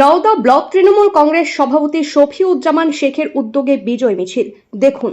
Nowda block Trinamool Congress সভাপতি শফিউজ্জামান শেখের উদ্যোগে বিজয় মিছিল। দেখুন।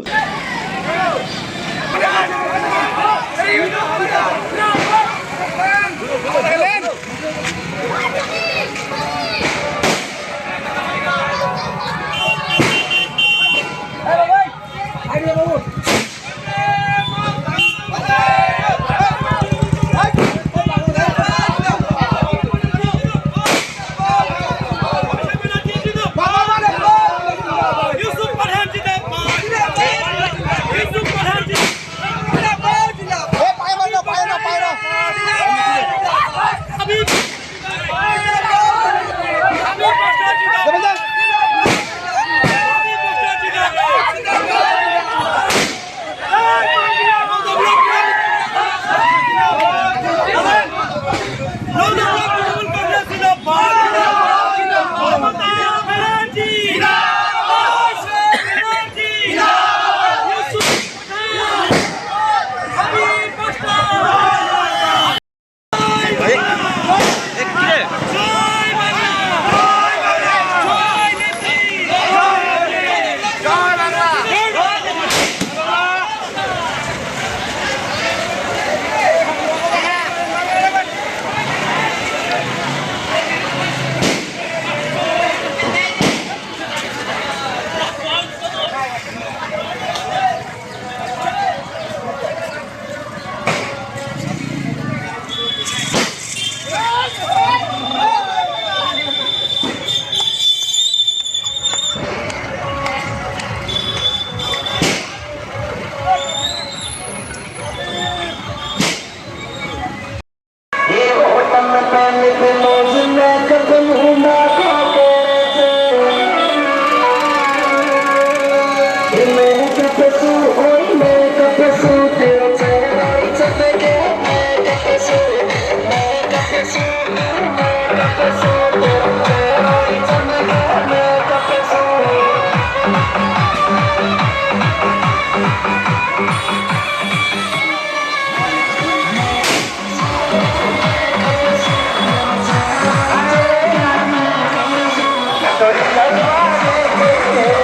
এই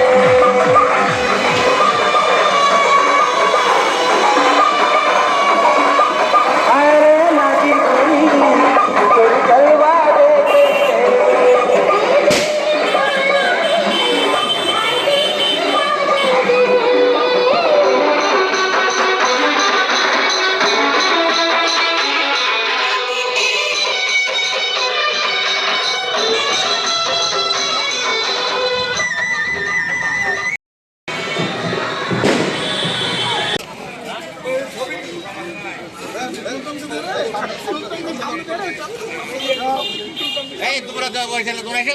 তোমরা তো বলছিলে তোমরা এসো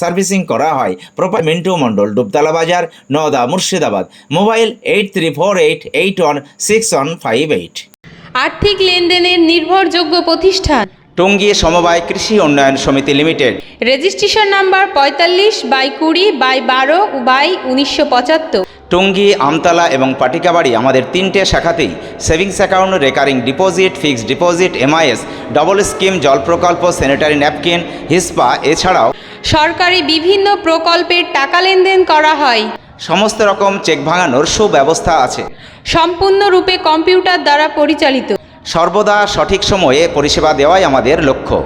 সার্ভিসিং করা হয়। Proper Mintu Mondal Dubtala Bazar Nowda Murshidabad. Mobile eight three four eight eight one six one five eight. আর্থিক লেনদেনের নির্ভরযোগ্য প্রতিষ্ঠান। টঙ্গী সমবায় কৃষি উন্নয়ন সমিতি লিমিটেড। রেজিস্ট্রেশন নাম্বার পঁয়তাল্লিশ বাই কুড়ি বাই বারো বাই উনিশশো পঁচাত্তর। টঙ্গী আমতলা এবং পাটিকাবাড়ি আমাদের তিনটে শাখাতেই savings account recurring deposit fixed deposit MIS double scheme জল প্রকল্প স্যানিটারি ন্যাপকিন হিসপা এছাড়াও সরকারি বিভিন্ন প্রকল্পের টাকা লেনদেন করা হয়। সমস্ত রকম চেক ভাঙানোর সুব্যবস্থা আছে। সম্পূর্ণরূপে কম্পিউটার দ্বারা পরিচালিত। সর্বদা সঠিক সময়ে পরিষেবা দেওয়াই আমাদের লক্ষ্য।